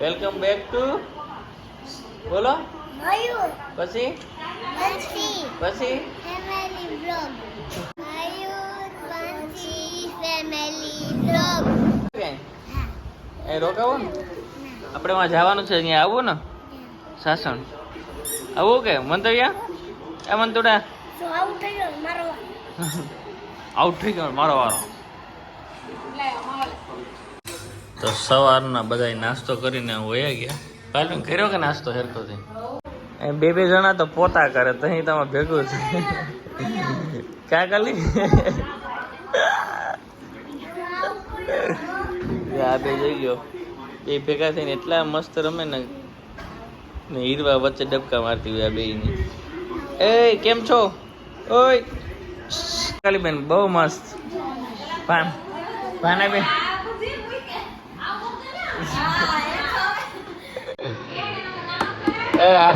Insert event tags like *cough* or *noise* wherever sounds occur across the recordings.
Welcome back to બોલો. મયુર. પછી? પછી. પછી? ફેમિલી બ્લોગ મયુર પછી ફેમિલી બ્લોગ એ રોકાવો ને. આપણે માં જવાનું છે અહીંયા આવું ને. સાસણ. આવું કે મંતવ્યા એ મંતુડા. તો આવું થઈ ગયું મારો આઉટ થઈ ગયો મારો વારો. તો સવારના બધા નાસ્તો કરીને વયા ગયા. પાલન કર્યો કે નાસ્તો હેરતો થી? બે બે જણા તો પોતા કરે તો અહીં તમે ભેગું છે. ક્યાં કાલી આ બે જઈ ગયો. એ ભેગા થઈને એટલા મસ્ત રમે ને ને હીરવા વચ્ચે ડબકા મારતી હોય આ બેયની. એ કેમ છો? ઓય. કાલી બેન બહુ મસ્ત. પાન પાના Iya.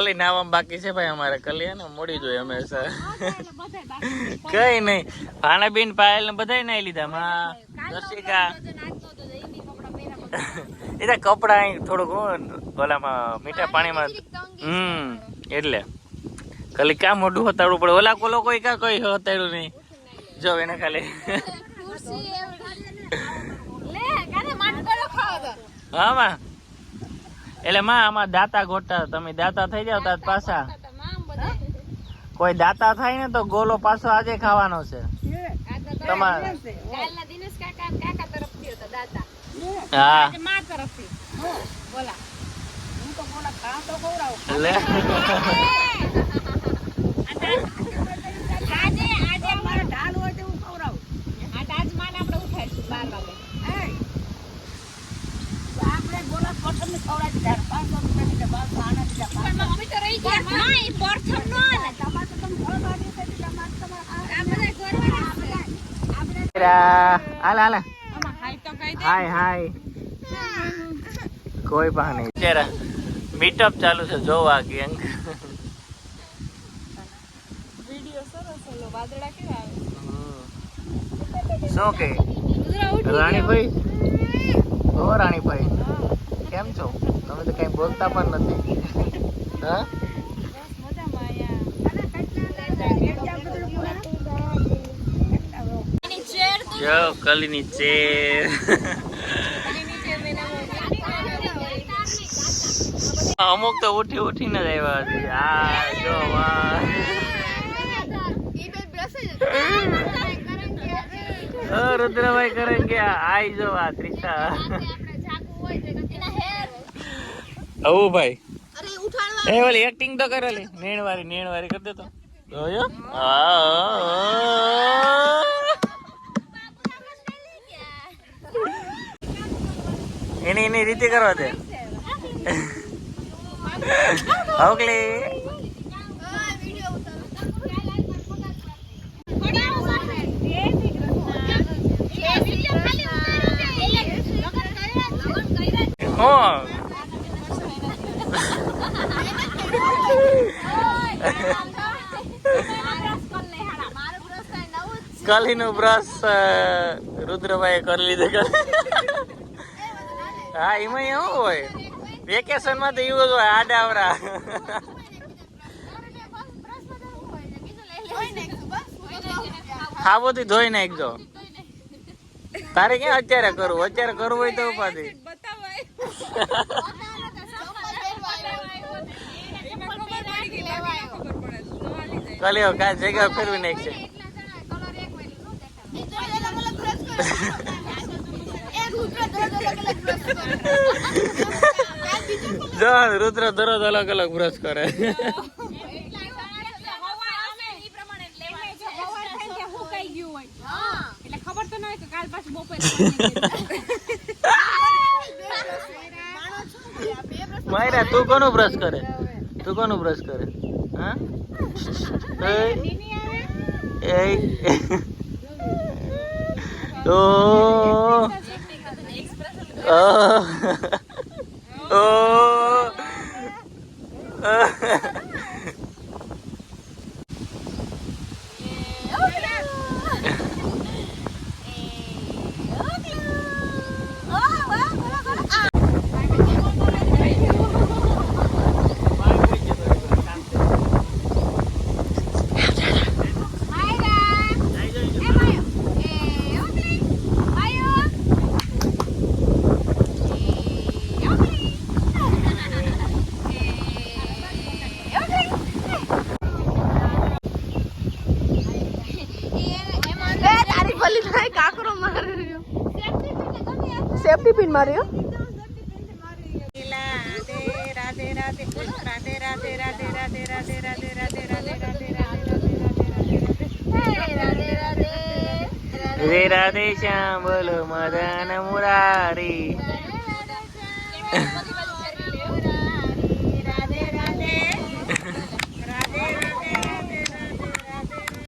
કલી નાવામાં બાકી છે ભાઈ અમારે કલી ને મોડી જોઈએ હંમેશા. કઈ નહીં. ભાણાબેન પાયલ ને બધાય નાઈ લીધા. માં દર્શિકા *laughs* એ તો કપડા થોડુંક ઓલામાં મીઠા પાણીમાં હમ એટલે. ખાલી ક્યાં મોઢું હતાડવું પડે? ઓલા કોલો કોઈ કા કોઈ હતાડ્યું નહીં? જો એને ખાલી. હા માં. એટલે માં આમાં દાતા ગોટા તમે દાતા થઈ જાવ તાર પાછા. કોઈ દાતા થાય ને તો ગોલો પાછો આજે ખાવાનો છે. તમારે. હા? લે હાલે હાલે. હાય હાય કોઈ પણ નહીં. અત્યારે મીટઅપ ચાલુ છે જોવા ગેંગ. શું કે? રાણીભાઈ? ઓ રાણીભાઈ. કેમ છો? તમે તો કઈ બોલતા પણ નથી. હા? જો કલીની ચેર અમુક તો ઉઠી ઉઠીને જ આવ્યા છે. આ જો વાહ *laughs* રુદ્રભાઈ કરે ગયા. આઈ જો આ ત્રિષા. આવું ભાઈ. એ ઓલી એક્ટિંગ તો કરેલી. નેણવારી નેણવારી કરી દે તો. જોયો? આ એની એની રીતે કરવા દે. ઓકલી. હું. કલીનું બ્રશ રુદ્રભાઈ કરી લીધું. હા એમાં એવું હોય વેકેશનમાં તો એવું જ હોય આડાવરા હા બધું ધોઈ નાખજો તારે ક્યાં અત્યારે કરવું અત્યારે કરવું હોય તો ઉપાધિ કલ્યો કા જગ્યા ફેરવી નાખશે જો રુદ્ર દરરોજ અલગ અલગ બ્રશ કરે. તો માયરા તું કોનું બ્રશ કરે? તું કોનું બ્રશ કરે? હા? એ? એય. સેફટી પિન માર્યો રે રાધે શ્યામ બોલો મદન મુરારી.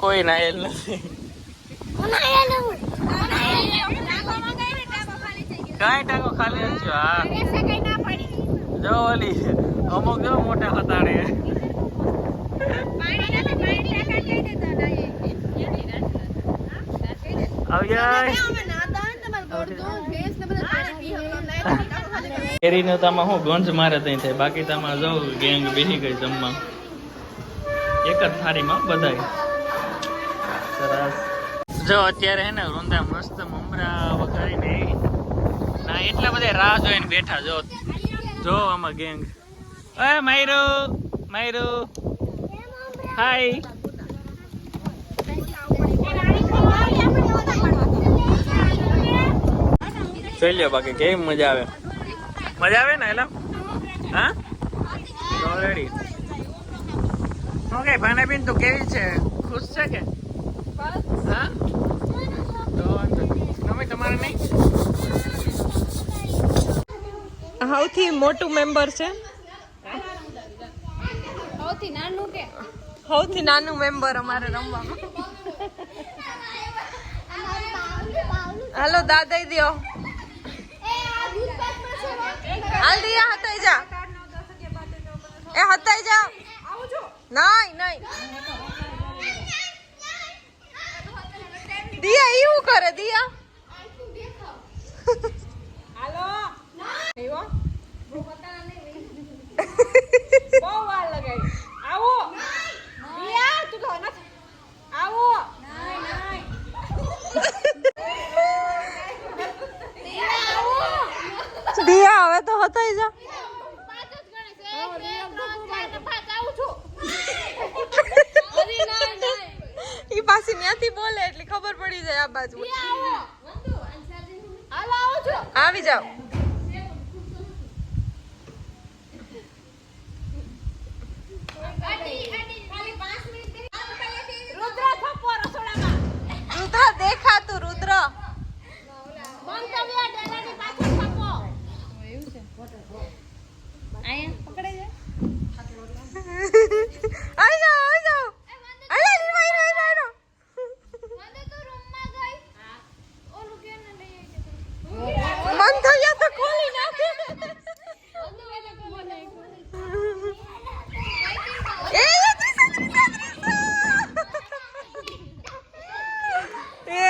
કોઈ નાયેલ નથી. કાંઈ ટાંકો ખાલી જ હા. જો ઓલી અમુક જો મોટા હતાડે કેરીનો તામાં હું ગંજ મારે ત્યાં થાય બાકી તામાં જવું ગેંગ બેસી ગઈ જમવા. એક જ થાળીમાં બધાય. સરસ. જો અત્યારે હે ને વૃંદા મસ્ત મમરા વગાડીને એટલા બધા રાહ જોઈને બેઠા જો. જો આમાં ગેંગ અરે માયરો માયરો. હાય જોઈ લ્યો બાકી કેવી મજા આવે? મજા આવે ને એલા? હા? ઓલરેડી ઓકે ભાનાબેન તો કેવી છે? ખુશ છે કે? હા? તો તમે તમારે નહીં? સૌથી મોટું મેમ્બર છે? સૌથી નાનું કે? સૌથી નાનું મેમ્બર અમારે રમવામાં. હાલો દાદા દિયો. હાલ દિયા હતાઈ જા. એ હતાઈ જા. નહીં નહીં. દિયા એવું કરે દિયા હાલો આવ્યો *laughs* બહુ વાર લગાડી આવો. રિયા તું તો નથી આવો. દિયા. હવે તો હતાઈ જા. ઈ પાછી ત્યાંથી બોલે એટલે ખબર પડી જાય આ બાજુ. આવી જાઓ રુદ્ર થપ્પો રસોડામાં રુદ્ર દેખાતું રુદ્ર મંતવ્ય ડેલાની પાછળ થપ્પો અહીંયા પકડે છે આવી જાઓ આવી જાઓ અરે લીવા લીવા લીવા મન થયા તો ખોલી નાખે એ એ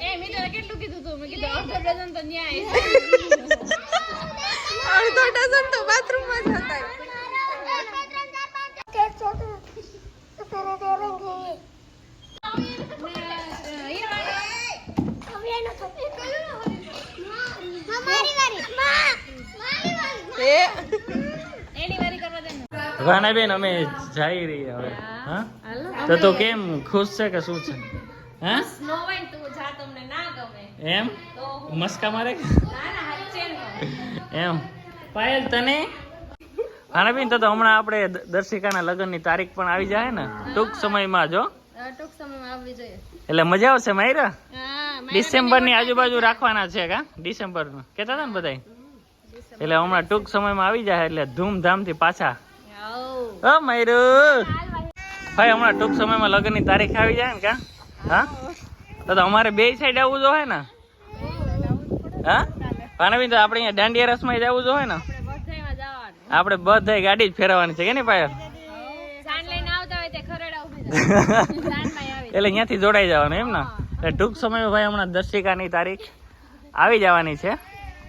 એ મેં તને કેટલું કીધું તું મેં કીધું અડધો ડઝન તો ન્યાય અડધો ડઝન તો બાથરૂમમાં જ હતા એ એની વારી કરવા દે ને અમે જઈ રહી હવે. હા? તો તો કેમ ખુશ છે કે શું છે? હા? નો હોય ને જા તમને ના ગમે. એમ? મસ્કા મારે? ના ના. એમ. પાયલ તને? ભાણાબેન તો હમણાં આપણે દર્શિકાના લગ્નની તારીખ પણ આવી જાય ને? ટૂંક સમયમાં જો ટૂંક સમયમાં આવી જોઈએ. એટલે મજા આવશે માયરા? ડિસેમ્બરની આજુબાજુ રાખવાના છે કા? ડિસેમ્બર કેતા હતા ને બધા એટલે હમણાં ટૂંક સમયમાં આવી જાય એટલે ધૂમધામથી પાછા ઓ માયરો. ભાઈ હમણાં ટૂંક સમયમાં લગ્નની તારીખ આવી જાય ને કા? હા? તો અમારે બે સાઈડ આવવું જોઈએ ને? હા? ભાણાબેન તો આપણે અહીંયા દાંડિયા રસમાં જવું જોઈએ ને? આપણે બધા ગાડી જ ફેરવવાની છે કે નહીં પાયલ? *laughs* એટલે અહીંયાથી જોડાઈ જવાનું એમ ને? એટલે ટૂંક સમયમાં ભાઈ હમણાં દર્શિકાની તારીખ આવી જવાની છે.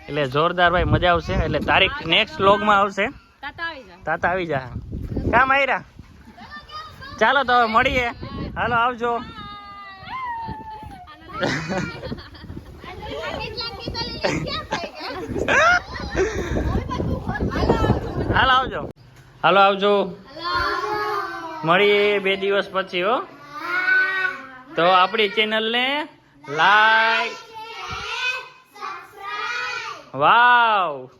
એટલે જોરદાર ભાઈ મજા આવશે. એટલે તારીખ નેક્સ્ટ લોગમાં આવશે. તાતા આવી જાય તાતા આવી જાય કામ આયરા? ચાલો તો હવે મળીએ. હાલો આવજો. હાલો આવજો. હાલો આવજો. મળીએ બે દિવસ પછી હો. તો આપણી ચેનલને લાઈક. વાવ.